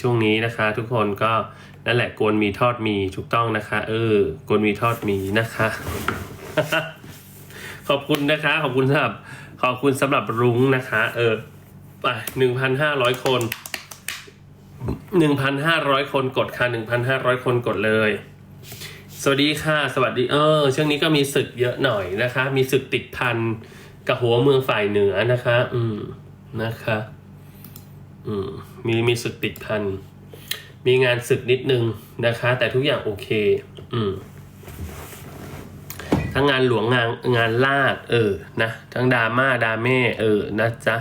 ช่วงนี้นะคะ ทุกคนก็นั่นแหละกวนมีทอดมีถูกต้องนะคะ เออกวนมีทอดมีนะคะ ขอบคุณนะคะ ขอบคุณสำหรับขอบคุณสำหรับรุ้งนะคะ เออไปหนึ่งพันห้าร้อยคนหนึ่งพันห้าร้อยคนกดค่ะหนึ่งพันห้าร้อยคนกดเลย สวัสดีค่ะ สวัสดีเออช่วงนี้ก็มีศึกเยอะหน่อยนะคะ มีศึกติดพันกับหัวเมืองฝ่ายเหนือนะคะ อืมนะคะ อืม มีมีศึกติดพัน มีงานศึกนิดนึงนะคะ แต่ทุกอย่างโอเค อืมทั้งงานหลวงงานงานลาด เออ นะ ทั้งดราม่าดราเม่เออ นะจ๊ะ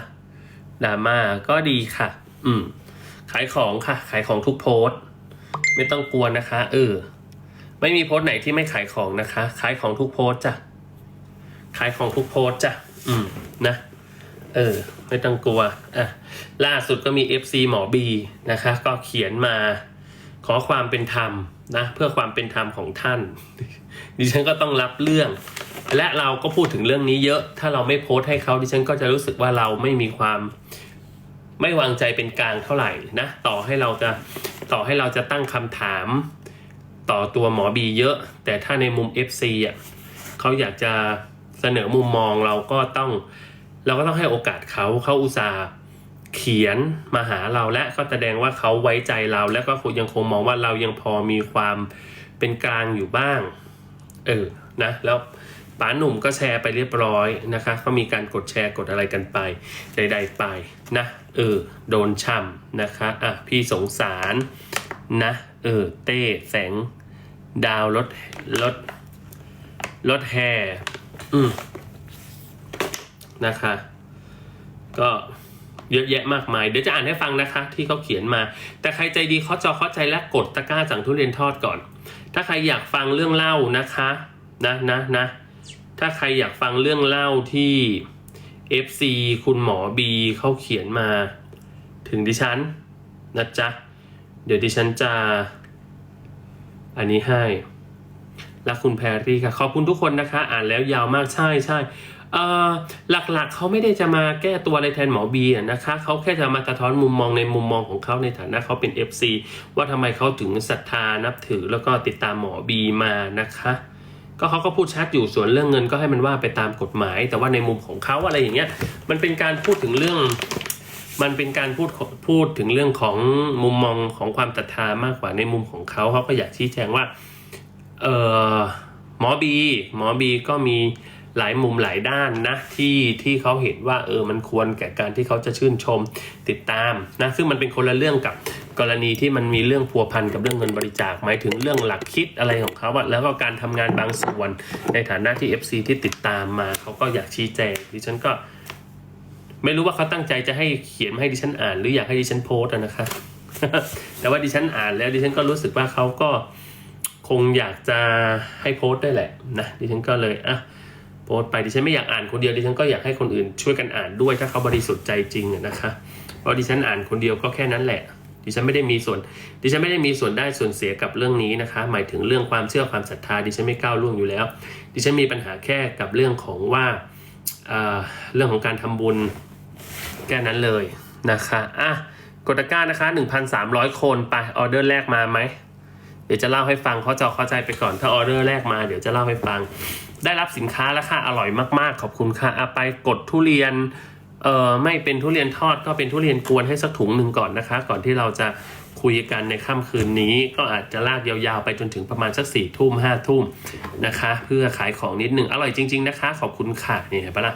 ดราม่าก็ดีค่ะ อืม ขายของค่ะ ขายของทุกโพสต์ไม่ต้องกลัวนะคะ เออ ไม่มีโพสต์ไหนที่ไม่ขายของนะคะ ขายของทุกโพสต์จ้ะ ขายของทุกโพสต์จ้ะ อืม นะ เออ ไม่ต้องกลัวอะล่าสุดก็มี FC หมอบีนะคะ ก็เขียนมาขอความเป็นธรรมนะเพื่อความเป็นธรรมของท่าน ดิฉันก็ต้องรับเรื่อง และเราก็พูดถึงเรื่องนี้เยอะ ถ้าเราไม่โพสต์ให้เขาดิฉันก็จะรู้สึกว่าเราไม่มีความไม่วางใจเป็นกลางเท่าไหร่นะต่อให้เราจะต่อให้เราจะตั้งคำถามต่อตัวหมอบีเยอะ แต่ถ้าในมุม FC อะเขาอยากจะเสนอมุมมองเราก็ต้อง เราก็ต้องให้โอกาสเขาเขาอุตส่าห์เขียนมาหาเราและก็แสดงว่าเขาไว้ใจเรา และก็ยังคงมองว่าเรายังพอมีความเป็นกลางอยู่บ้าง เออนะแล้วป๋าหนุ่มก็แชร์ไปเรียบร้อยนะคะ ก็มีการกดแชร์กดอะไรกันไปใดๆไปนะ เออ โดนช่ำนะคะอะพี่สงสารนะ เออ เต้แสง ดาวรถรถรถแห่อืม นะคะ ก็เยอะแยะมากมาย เดี๋ยวจะอ่านให้ฟังนะคะ ที่เขาเขียนมา แต่ใครใจดีเขาจอเข้าใจและกดตะกร้าสั่งทุเรียนทอดก่อน ถ้าใครอยากฟังเรื่องเล่านะคะนะนะนะถ้าใครอยากฟังเรื่องเล่าที่ FC คุณหมอบีเขาเขียนมา ถึงดิฉันนะจ๊ะ เดี๋ยวดิฉันจะ อันนี้ให้รักคุณแพรรี่ค่ะ ขอบคุณทุกคนนะคะ อ่านแล้วยาวมากใช่ใช่ หลักๆเขาไม่ได้จะมาแก้ตัวอะไรแทนหมอบีนะคะเขาแค่จะมาสะท้อนมุมมองในมุมมองของเขาในฐานะเขาเป็น FC ว่าทำไมเขาถึงศรัทธานับถือแล้วก็ติดตามหมอบีมานะคะ ก็เขาก็พูดชัดอยู่ส่วนเรื่องเงินก็ให้มันว่าไปตามกฎหมาย แต่ว่าในมุมของเขาอะไรอย่างเงี้ยมันเป็นการพูดถึงเรื่อง มันเป็นการพูดพูดถึงเรื่องของมุมมองของความศรัทธามากกว่าในมุมของเขาเขาก็อยากชี้แจงว่าเออหมอบีหมอบีก็มี หลายมุมหลายด้านนะที่ที่เขาเห็นว่าเออมันควรแก่การที่เขาจะชื่นชมติดตามนะซึ่งมันเป็นคนละเรื่องกับกรณีที่มันมีเรื่องพัวพันกับเรื่องเงินบริจาคหมายถึงเรื่องหลักคิดอะไรของเขาแล้วก็การทำงานบางส่วนในฐานะที่ FC ที่ติดตามมาเขาก็อยากชี้แจงดิฉันก็ ไม่รู้ว่าเขาตั้งใจจะให้เขียนมาให้ดิฉันอ่าน หรืออยากให้ดิฉันโพสต์อะนะคะแต่ว่าดิฉันอ่านแล้วดิฉันก็รู้สึกว่าเขาก็คงอยากจะให้โพสต์ได้แหละนะดิฉันก็เลยอะ โพสต์ไปดิฉันไม่อยากอ่านคนเดียวดิฉันก็อยากให้คนอื่นช่วยกันอ่านด้วยถ้าเขาบริสุทธิ์ใจจริงนะคะเพราะดิฉันอ่านคนเดียวก็แค่นั้นแหละ ดิฉันไม่ได้มีส่วน ดิฉันไม่ได้มีส่วนได้ส่วนเสียกับเรื่องนี้นะคะ หมายถึงเรื่องความเชื่อความศรัทธาดิฉันไม่ก้าวล่วงอยู่แล้ว ดิฉันมีปัญหาแค่กับเรื่องของว่าเเรื่องของการทำบุญแค่นั้นเลยนะคะอะกดตะก้านะคะ 1,300 คนไปออเดอร์แรกมาไหมเดี๋ยวจะเล่าให้ฟังเขาจะเข้าใจไปก่อนถ้าออเดอร์แรกมาเดี๋ยวจะเล่าให้ฟัง ได้รับสินค้าแล้วค่ะอร่อยมากๆ ขอบคุณค่ะเอาไปกดทุเรียนเอ่อไม่เป็นทุเรียนทอดก็เป็นทุเรียนกวนให้สักถุงหนึ่งก่อนนะคะ ก่อนที่เราจะคุยกันในค่ำคืนนี้ ก็อาจจะลากยาวๆไปจนถึงประมาณสักสี่ทุ่มห้าทุ่มนะคะ เพื่อขายของนิดหนึ่งอร่อยจริง ๆนะคะ ขอบคุณค่ะนี่เห็นปะล่ะ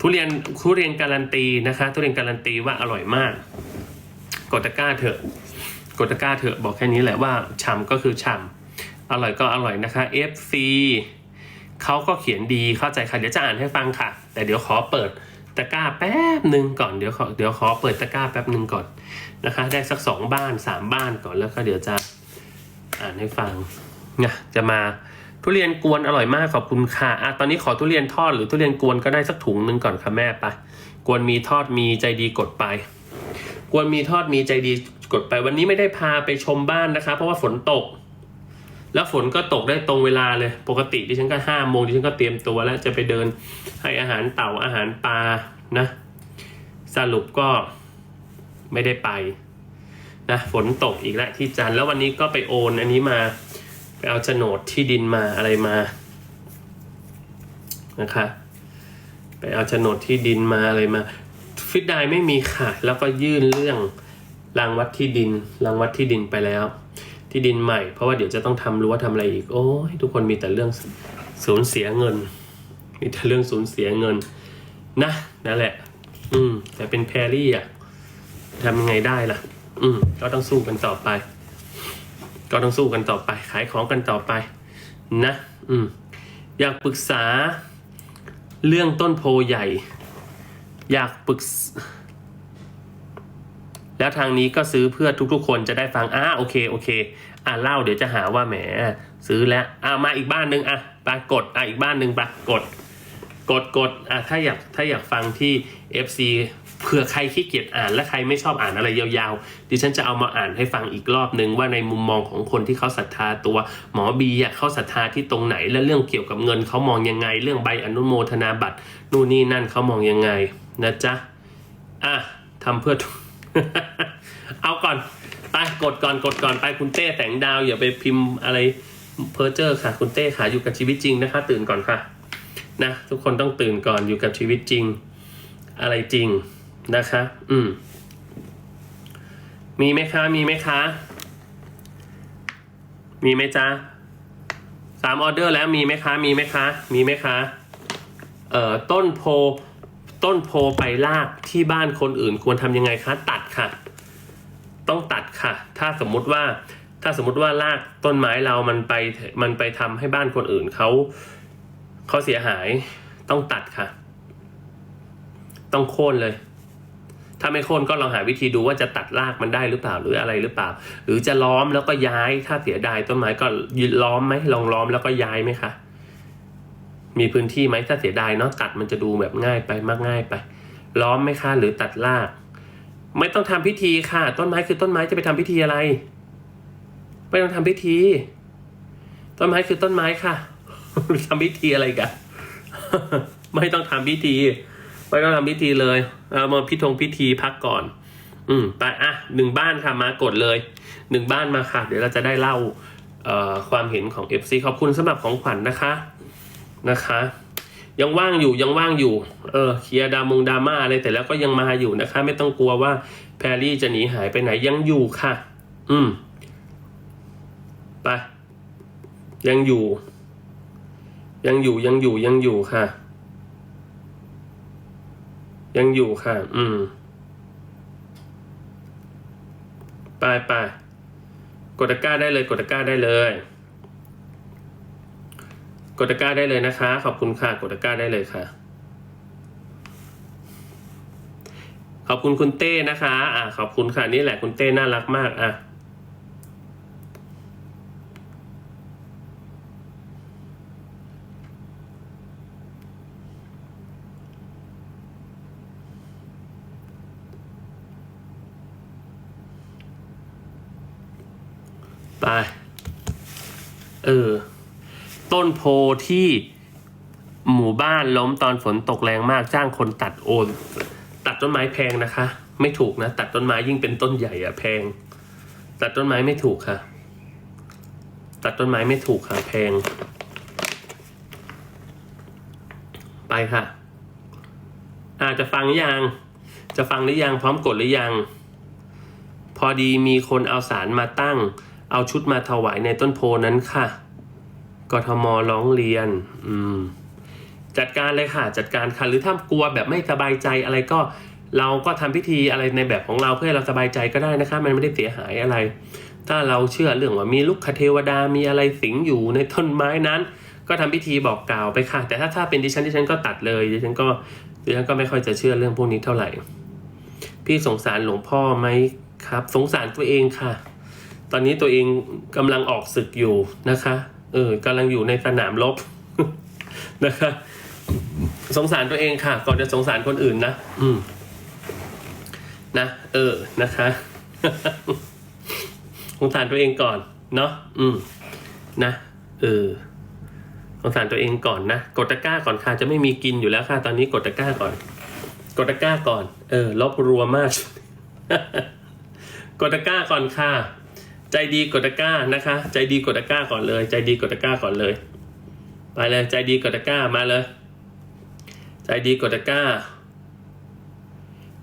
ทุเรียนทุเรียนการันตีนะคะ ทุเรียนการันตีว่าอร่อยมาก กดตะกร้าเถอะ กดตะกร้าเถอะบอกแค่นี้แหละว่าฉ่ำก็คือฉ่ำอร่อยก็อร่อยนะคะ FC เขาก็เขียนดีเข้าใจค่ะเดี๋ยวจะอ่านให้ฟังค่ะ แต่เดี๋ยวขอเปิดตะกร้าแป๊บหนึ่งก่อนเดี๋ยวขอเดี๋ยวขอเปิดตะกร้าแป๊บหนึ่งก่อนนะคะ ได้สักสองบ้านสามบ้านก่อนแล้วก็เดี๋ยวจะอ่านให้ฟังนะจะมาทุเรียนกวนอร่อยมากขอบคุณค่ะอะตอนนี้ขอทุเรียนทอดหรือทุเรียนกวนก็ได้สักถุงหนึ่งก่อนค่ะแม่ไปกวนมีทอดมีใจดีกดไป กวนมีทอดมีใจดีกดไปวันนี้ไม่ได้พาไปชมบ้านนะคะ เพราะว่าฝนตก แล้วฝนก็ตกได้ตรงเวลาเลย ปกติดิฉันก็ห้าโมงดิฉันก็เตรียมตัวแล้วจะไปเดินให้อาหารเต่าอาหารปลานะ สรุปก็ไม่ได้ไปนะฝนตกอีกแล้วที่จันแล้ววันนี้ก็ไปโอนอันนี้มา ไปเอาโฉนดที่ดินมาอะไรมานะคะไปเอาโฉนดที่ดินมาอะไรมา ฟิตไดไม่มีค่ะ แล้วก็ยื่นเรื่องรางวัดที่ดินรางวัดที่ดินไปแล้ว ที่ดินใหม่ เพราะว่าเดี๋ยวจะต้องทำรั้วทำอะไรอีก โอ้ยทุกคนมีแต่เรื่องสูญเสียเงิน มีแต่เรื่องสูญเสียเงิน นะนั่นแหละ อืม แต่เป็นแพรรี่อะทำยังไงได้ล่ะ อืม ก็ต้องสู้กันต่อไป ก็ต้องสู้กันต่อไป ขายของกันต่อไป นะ อืม อยากปรึกษา เรื่องต้นโพใหญ่ อยากปรึกษ แล้วทางนี้ก็ซื้อเพื่อทุกๆ คนจะได้ฟังอ่าโอเคโอเคอ่าเล่าเดี๋ยวจะหาว่าแหมซื้อแล้วอ่ามาอีกบ้านหนึ่งอะไปกดอะอีกบ้านหนึ่งไปกดกดกดอะถ้าอยากถ้าอยากฟังที่ FC เผื่อใครขี้เกียจอ่านและใครไม่ชอบอ่านอะไรยาวๆ ดิฉันจะเอามาอ่านให้ฟังอีกรอบหนึ่งว่าในมุมมองของคนที่เขาศรัทธาตัว หมอบีเขาศรัทธาที่ตรงไหนและเรื่องเกี่ยวกับเงินเขามองยังไง เรื่องใบอนุโมทนาบัตรนู่นนี่นั่นเขามองยังไงนะจ๊ะอะทำเพื่อ เอาก่อนไปกดก่อนกดก่อนไปคุณเต้แต่งดาว อย่าไปพิมพ์อะไรเพอร์เจอร์ค่ะ คุณเต้ขาอยู่กับชีวิตจริงนะคะ ตื่นก่อนค่ะ นะ ทุกคนต้องตื่นก่อนอยู่กับชีวิตจริง อะไรจริงนะคะ อืม มีไหมคะ มีไหมคะ มีไหมจ๊ะสามออเดอร์แล้วมีไหมคะ มีไหมคะ มีไหมคะ เอ่อต้นโพ ต้นโพไปลากที่บ้านคนอื่นควรทำยังไงคะ ตัดค่ะ ต้องตัดค่ะ ถ้าสมมุติว่าถ้าสมมติว่าลากต้นไม้เรามันไปมันไปทำให้บ้านคนอื่นเขาเขาเสียหายต้องตัดค่ะ ต้องโค่นเลย ถ้าไม่โค่นก็ลองหาวิธีดูว่าจะตัดรากมันได้หรือเปล่าหรืออะไรหรือเปล่า หรือจะล้อมแล้วก็ย้ายถ้าเสียดายต้นไม้ก็ล้อมไหมลองล้อมแล้วก็ย้ายไหมคะ มีพื้นที่ไหมถ้าเสียดายเนาะตัดมันจะดูแบบง่ายไปมากง่ายไป ล้อมไหมคะหรือตัดราก ไม่ต้องทำพิธีค่ะ ต้นไม้คือต้นไม้จะไปทำพิธีอะไร ไม่ต้องทำพิธี ต้นไม้คือต้นไม้ค่ะทำพิธีอะไรกันไม่ต้องทำพิธี ไม่ต้องทำพิธีเลยเอามาพิธงพิธีพักก่อน อืมไปอะหนึ่งบ้านค่ะมากดเลยหนึ่งบ้านมาค่ะ เดี๋ยวเราจะได้เล่าความเห็นของ FC ขอบคุณสำหรับของขวัญนะคะ นะคะ ยังว่างอยู่ยังว่างอยู่เออเคลียร์ดามงดราม่าอะไรแต่แล้วก็ยังมาอยู่นะคะ ไม่ต้องกลัวว่าแพรรี่จะหนีหายไปไหนยังอยู่ค่ะ อืมไปยังอยู่ ยังอยู่ยังอยู่ยังอยู่ค่ะ ยังอยู่ค่ะ อืมไปไปกดตะกร้าได้เลยกดตะกร้าได้เลย กดตะกร้าได้เลยนะคะ ขอบคุณค่ะกดตะกร้าได้เลยค่ะ ขอบคุณคุณเต้นะคะ อ่าขอบคุณค่ะนี่แหละคุณเต้น่ารักมากอะไปเออ ต้นโพที่หมู่บ้านล้มตอนฝนตกแรงมากจ้างคนตัดโอนตัดต้นไม้แพงนะคะ ไม่ถูกนะ ตัดต้นไม้ยิ่งเป็นต้นใหญ่อะแพง ตัดต้นไม้ไม่ถูกค่ะ ตัดต้นไม้ไม่ถูกค่ะ แพง ไปค่ะอาจจะฟังหรือยังจะฟังหรือยังพร้อมกดหรือยัง พอดีมีคนเอาสารมาตั้ง เอาชุดมาถวายในต้นโพนั้นค่ะ กทมร้องเรียน อืม จัดการเลยค่ะ จัดการค่ะ หรือถ้ากลัวแบบไม่สบายใจอะไรก็ เราก็ทำพิธีอะไรในแบบของเราเพื่อเราสบายใจก็ได้นะคะ มันไม่ได้เสียหายอะไร ถ้าเราเชื่อเรื่องว่ามีลูกคเทวดามีอะไรสิงอยู่ในต้นไม้นั้น ก็ทำพิธีบอกกล่าวไปค่ะ แต่ถ้าถ้าเป็นดิฉันดิฉันก็ตัดเลยดิฉันก็ดิฉันก็ไม่ค่อยจะเชื่อเรื่องพวกนี้เท่าไหร่ พี่สงสารหลวงพ่อไหมครับ สงสารตัวเองค่ะ ตอนนี้ตัวเองกำลังออกศึกอยู่นะคะ เออกำลังอยู่ในสนามรบนะคะสงสารตัวเองค่ะ ก่อนจะสงสารคนอื่นนะอืม นะ เออนะคะสงสารตัวเองก่อน เนาะอืม นะเออสงสารตัวเองก่อนนะกดตะกร้าก่อนค่ะจะไม่มีกินอยู่แล้วค่ะ ตอนนี้กดตะกร้าก่อน กดตะกร้าก่อน เออลบรัวมากกกดตะกร้าก่อนค่ะ ใจดีกดตะกร้านะคะ ใจดีกดตะกร้าก่อนเลย ใจดีกดตะกร้าก่อนเลยไปเลยใจดีกดตะกร้ามาเลย ใจดีกดตะกร้า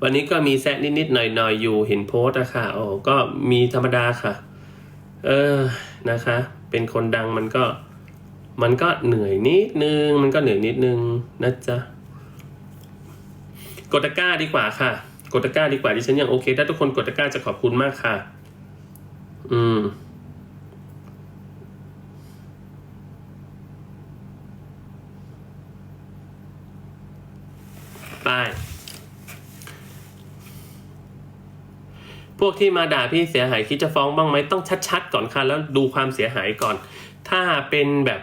วันนี้ก็มีแซะนิดๆหน่อยๆอยู่เห็นโพสอะค่ะโอ้ก็มีธรรมดาค่ะ เออนะคะ เป็นคนดังมันก็ มันก็เหนื่อยนิดนึง มันก็เหนื่อยนิดนึงนะจ๊ะกดตะกร้าดีกว่าค่ะ กดตะกร้าดีกว่าดิฉันยังโอเคถ้าทุกคนกดตะกร้าจะขอบคุณมากค่ะ อืม ไป พวกที่มาด่าพี่เสียหายคิดจะฟ้องบ้างไหมต้องชัดๆ ก่อนค่ะ แล้วดูความเสียหายก่อน ถ้าเป็นแบบ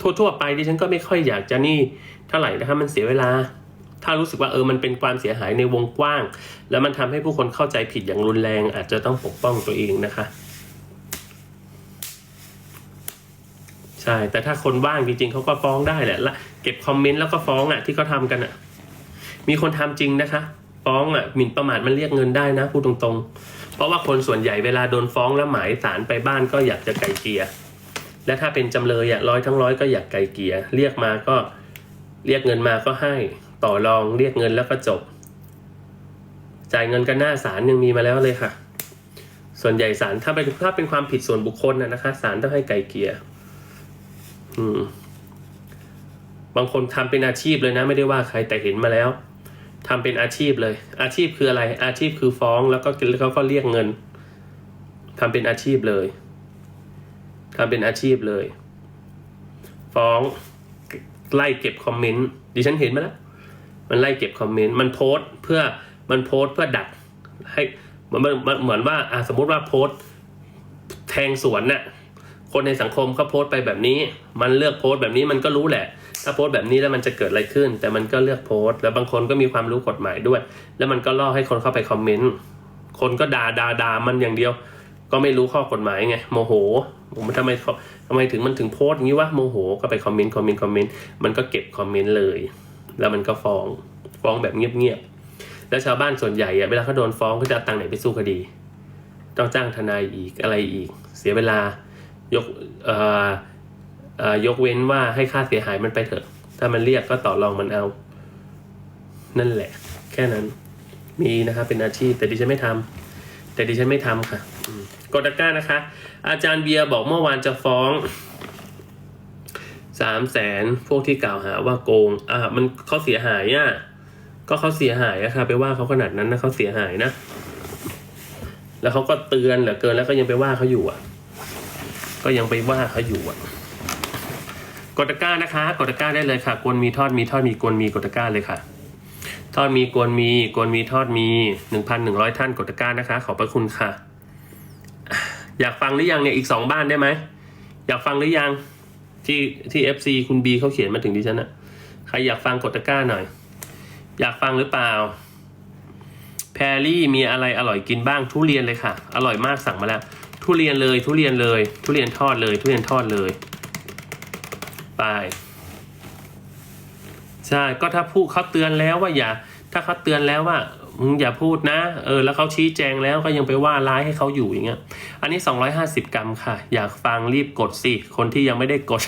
ทั่วๆไปดิฉันก็ไม่ค่อยอยากจะนี่เท่าไหร่นะคะมันเสียเวลา ถ้ารู้สึกว่าเออมันเป็นความเสียหายในวงกว้าง แล้วมันทำให้ผู้คนเข้าใจผิดอย่างรุนแรง อาจจะต้องปกป้องตัวเองนะคะ ใช่ แต่ถ้าคนว่างจริงๆเขาก็ฟ้องได้แหละละเก็บคอมเมนต์แล้วก็ฟ้องอะที่เขาทำกันอะ มีคนทำจริงนะคะ ฟ้องอะหมิ่นประมาทมันเรียกเงินได้นะพูดตรงๆ เพราะว่าคนส่วนใหญ่เวลาโดนฟ้องแล้วหมายสารไปบ้านก็อยากจะไกลเกลียและถ้าเป็นจำเลยอะร้อยทั้งร้อยก็อยากไกลเกลียเรียกมาก็เรียกเงินมาก็ให้ ต่อรองเรียกเงินแล้วก็จบ จ่ายเงินกันหน้าศาลยังมีมาแล้วเลยค่ะ ส่วนใหญ่ศาลถ้าเป็นถ้าเป็นความผิดส่วนบุคคลนะนะคะศาลต้องให้ไกลเกียอืม บางคนทำเป็นอาชีพเลยนะ ไม่ได้ว่าใครแต่เห็นมาแล้วทำเป็นอาชีพเลย อาชีพคืออะไร อาชีพคือฟ้องแล้วก็แล้วเขาก็เรียกเงินทำเป็นอาชีพเลยทำเป็นอาชีพเลย ฟ้องไล่เก็บคอมเมนต์ดิฉันเห็นมาแล้ว มันไล่เก็บคอมเมนต์มันโพสเพื่อมันโพสเพื่อดักให้มันมันเหมือนว่าอะสมมุติว่าโพสแทงสวนน่ะคนในสังคมเขาโพสไปแบบนี้ มันเลือกโพสแบบนี้มันก็รู้แหละ ถ้าโพสแบบนี้แล้วมันจะเกิดอะไรขึ้น แต่มันก็เลือกโพสแล้วบางคนก็มีความรู้กฎหมายด้วย แล้วมันก็ล่อให้คนเข้าไปคอมเมนต์คนก็ด่าด่าด่ามันอย่างเดียว ก็ไม่รู้ข้อกฎหมายไงโมโหผมทำไมทำไมถึงมันถึงโพสอย่างนี้วะโมโหก็ไปคอมเมนต์คอมเมนต์คอมเมนต์มันก็เก็บคอมเมนต์เลย แล้วมันก็ฟ้องฟ้องแบบเงียบๆแล้วชาวบ้านส่วนใหญ่อะเวลาเขาโดนฟ้องเขาจะตังไหนไปสู้คดี ต้องจ้างทนายอีกอะไรอีก เสียเวลายกเอ่อเอ่อยกเว้นว่าให้ค่าเสียหายมันไปเถอะ ถ้ามันเรียกก็ต่อรองมันเอา นั่นแหละ แค่นั้น มีนะคะเป็นอาชีพแต่ดิฉันไม่ทำแต่ดิฉันไม่ทำค่ะกดตะกร้านะคะ อาจารย์เบียร์บอกเมื่อวานจะฟ้อง สามแสนพวกที่กล่าวหาว่าโกง อ่า มันเขาเสียหายอะก็เขาเสียหายอะค่ะ ไปว่าเขาขนาดนั้นนะเขาเสียหายนะ แล้วเขาก็เตือนเหลือเกินแล้วก็ยังไปว่าเขาอยู่อะ ก็ยังไปว่าเขาอยู่อะ กดตะกร้านะคะ กดตะกร้าได้เลยค่ะ กวนมีทอดมีทอดมีกวนมีกดตะกร้าเลยค่ะ ทอดมีกวนมีกวนมีทอดมีหนึ่งพันหนึ่งร้อยท่านกดตะกร้านะคะ ขอบพระคุณค่ะ อยากฟังหรือยังเนี่ยอีกสองบ้านได้ไหม อยากฟังหรือยัง ที่ที่เอฟซีคุณบีเขาเขียนมาถึงดิฉันอะใครอยากฟังกดตะกร้าหน่อย อยากฟังหรือเปล่า แพรรี่มีอะไรอร่อยกินบ้างทุเรียนเลยค่ะ อร่อยมากสั่งมาแล้ว ทุเรียนเลย ทุเรียนเลย ทุเรียนทอดเลย ทุเรียนทอดเลย ไป ใช่ ก็ถ้าพูดเขาเตือนแล้วว่าอย่า ถ้าเขาเตือนแล้วว่า มึงอย่าพูดนะ เออ แล้วเขาชี้แจงแล้วก็ยังไปว่าร้ายให้เขาอยู่อย่างเงี้ย อันนี้ 250 กรัมค่ะ อยากฟังรีบกดสิ คนที่ยังไม่ได้กด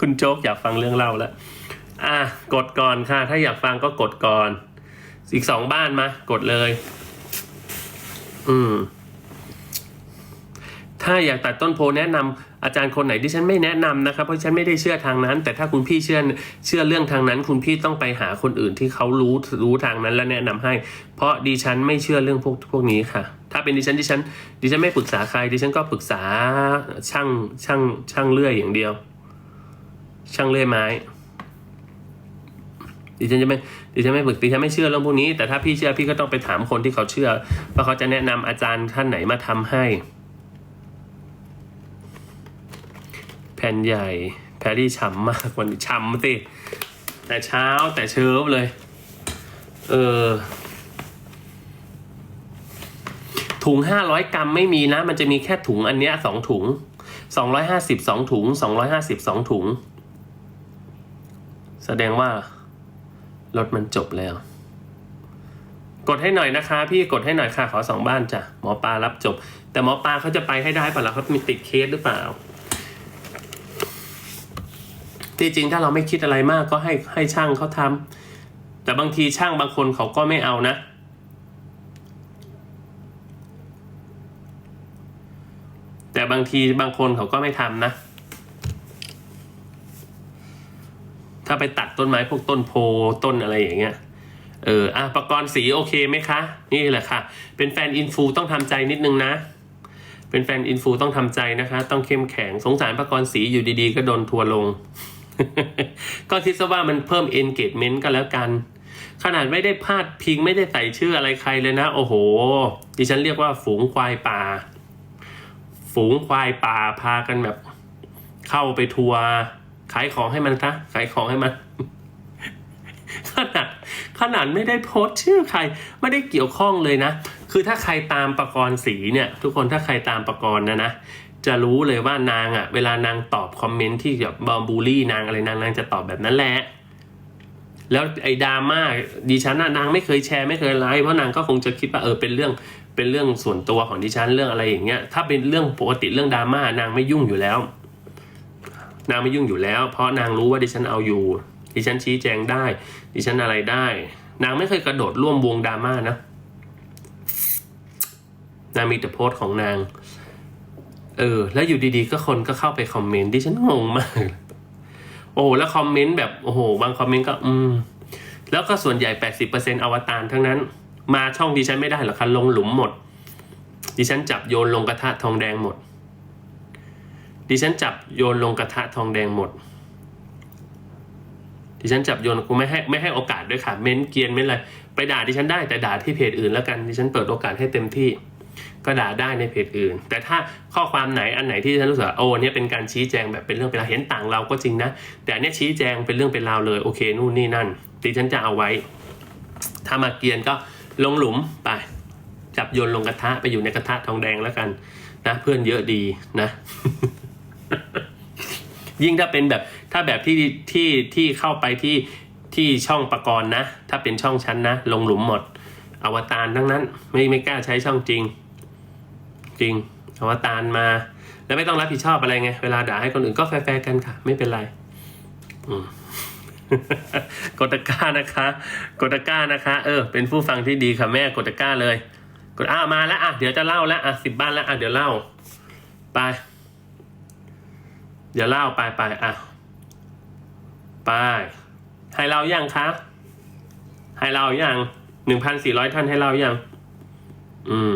คุณโจ๊กอยากฟังเรื่องเล่าแล้ว อะ กดก่อนค่ะ ถ้าอยากฟังก็กดก่อน อีกสองบ้านมากดเลย อืม ถ้าอยากตัดต้นโพแนะนำอาจารย์คนไหนที่ฉันไม่แนะนำนะครับเพราะฉันไม่ได้เชื่อทางนั้น แต่ถ้าคุณพี่เชื่อเชื่อเรื่องทางนั้น คุณพี่ต้องไปหาคนอื่นที่เขารู้รู้ทางนั้นแล้วแนะนำให้ เพราะดิฉันไม่เชื่อเรื่องพวกพวกนี้ค่ะ ถ้าเป็นดิฉันดิฉันดิฉันไม่ปรึกษาใครดิฉันก็ปรึกษาช่างช่างช่างเลื่อยอย่างเดียว ช่างเลื่อยไม้ดิฉันจะไม่ดิฉันไม่ปรึกดิฉันไม่เชื่อเรื่องพวกนี้ แต่ถ้าพี่เชื่อพี่ก็ต้องไปถามคนที่เขาเชื่อว่าเขาจะแนะนำอาจารย์ท่านไหนมาทำให้ ผ่นใหญ่ แพรรี่ฉ่ำมากวันนี้ฉ่ำสิ แต่เช้าแต่เชิฟเลย เออ ถุงห้าร้อยกรัมไม่มีนะ มันจะมีแค่ถุงอันเนี้ยสองถุงสองร้อยห้าสิบสองถุงสองร้อยห้าสิบสองถุง แสดงว่ารถมันจบแล้ว กดให้หน่อยนะคะ พี่กดให้หน่อยค่ะ ขอสองบ้านจ้ะหมอปลารับจบ แต่หมอปลาเขาจะไปให้ได้ป่ะล่ะเขามีติดเคสหรือเปล่า ที่จริงถ้าเราไม่คิดอะไรมากก็ให้ให้ช่างเขาทำแต่บางทีช่างบางคนเขาก็ไม่เอานะแต่บางทีบางคนเขาก็ไม่ทำนะ ถ้าไปตัดต้นไม้พวกต้นโพต้นอะไรอย่างเงี้ย เอออะประกรณ์สีโอเคไหมคะ นี่แหละค่ะ เป็นแฟนอินฟูต้องทำใจนิดนึงนะ เป็นแฟนอินฟูต้องทำใจนะคะ ต้องเข้มแข็งสงสารประกรณ์สีอยู่ดีๆ ก็โดนทัวร์ลง ก็คิดซะว่ามันเพิ่ม engagement ก็แล้วกัน ขนาดไม่ได้พาดพิงไม่ได้ใส่ชื่ออะไรใครเลยนะ โอ้โห ดิฉันเรียกว่าฝูงควายป่า ฝูงควายป่าพากันแบบ เข้าไปทัวร์ขายของให้มันซะขายของให้มันขนาดขนาดไม่ได้โพสชื่อใคร ไม่ได้เกี่ยวข้องเลยนะ คือถ้าใครตามประกรณ์สีเนี่ย ทุกคนถ้าใครตามประกรณ์นะนะ จะรู้เลยว่านางอะ่ะ เวลานางตอบคอมเมนต์ที่แบบบอมบูลี่นางอะไรนางนางจะตอบแบบนั้นแหละ แล้วไอ้ดราม่าดิฉันน่ะนางไม่เคยแชร์ไม่เคยไลฟ์เพราะนางก็คงจะคิดว่าเออเป็นเรื่องเป็นเรื่องส่วนตัวของดิฉันเรื่องอะไรอย่างเงี้ย ถ้าเป็นเรื่องปกติเรื่องดราม่านางไม่ยุ่งอยู่แล้ว นางไม่ยุ่งอยู่แล้ว เพราะนางรู้ว่าดิฉันเอาอยู่ ดิฉันชี้แจงได้ ดิฉันอะไรได้ นางไม่เคยกระโดดร่วมวงดราม่านะนางมีแต่โพสต์ของนาง เออ แล้วอยู่ดีๆ ก็คนก็เข้าไปคอมเมนต์ดิฉันงงมาก โอ้แล้วคอมเมนต์แบบโอ้โหบางคอมเมนต์ก็อืม แล้วก็ส่วนใหญ่แปดสิบเปอร์เซ็นอวตารทั้งนั้น มาช่องดิฉันไม่ได้หรอกค่ะลงหลุมหมด ดิฉันจับโยนลงกระทะทองแดงหมด ดิฉันจับโยนลงกระทะทองแดงหมด ดิฉันจับโยนกูไม่ให้ไม่ให้โอกาสด้วยค่ะ เม้นเกียนเม้นอะไรไปด่าดิฉันได้แต่ด่าที่เพจอื่นแล้วกันดิฉันเปิดโอกาสให้เต็มที่ ก็ด่าได้ในเพจอื่น แต่ถ้าข้อความไหนอันไหนที่ฉันรู้สึกว่าโอ้เนี่ยเป็นการชี้แจงแบบเป็นเรื่องเป็นราวเห็นต่างเราก็จริงนะ แต่อันเนี้ยชี้แจงเป็นเรื่องเป็นราวเลยโอเคนู่นนี่นั่นดิฉันจะเอาไว้ ถ้ามาเกียนก็ลงหลุมไปจับโยนลงกระทะไปอยู่ในกระทะทองแดงแล้วกันนะเพื่อนเยอะดีนะ ยิ่งถ้าเป็นแบบถ้าแบบที่ที่ที่เข้าไปที่ที่ช่องประกรณ์นะ ถ้าเป็นช่องชั้นนะ ลงหลุมหมด อวตารทั้งนั้น ไม่ไม่กล้าใช้ช่องจริง จริงอวตารมา แล้วไม่ต้องรับผิดชอบอะไรไง เวลาด่าให้คนอื่นก็แฟร์กันค่ะ ไม่เป็นไรกดตะก้านะคะกดตะก้านะคะ เออ เป็นผู้ฟังที่ดีค่ะแม่กดตะก้าเลยกดอ้ามาแล้วอะเดี๋ยวจะเล่าแล้วอะสิบบ้านแล้วอะเดี๋ยวเล่า ไป เดี๋ยวเล่าไปไปอะไปให้เรายังคะให้เรายังหนึ่งพันสี่ร้อยท่านให้เรายังอืม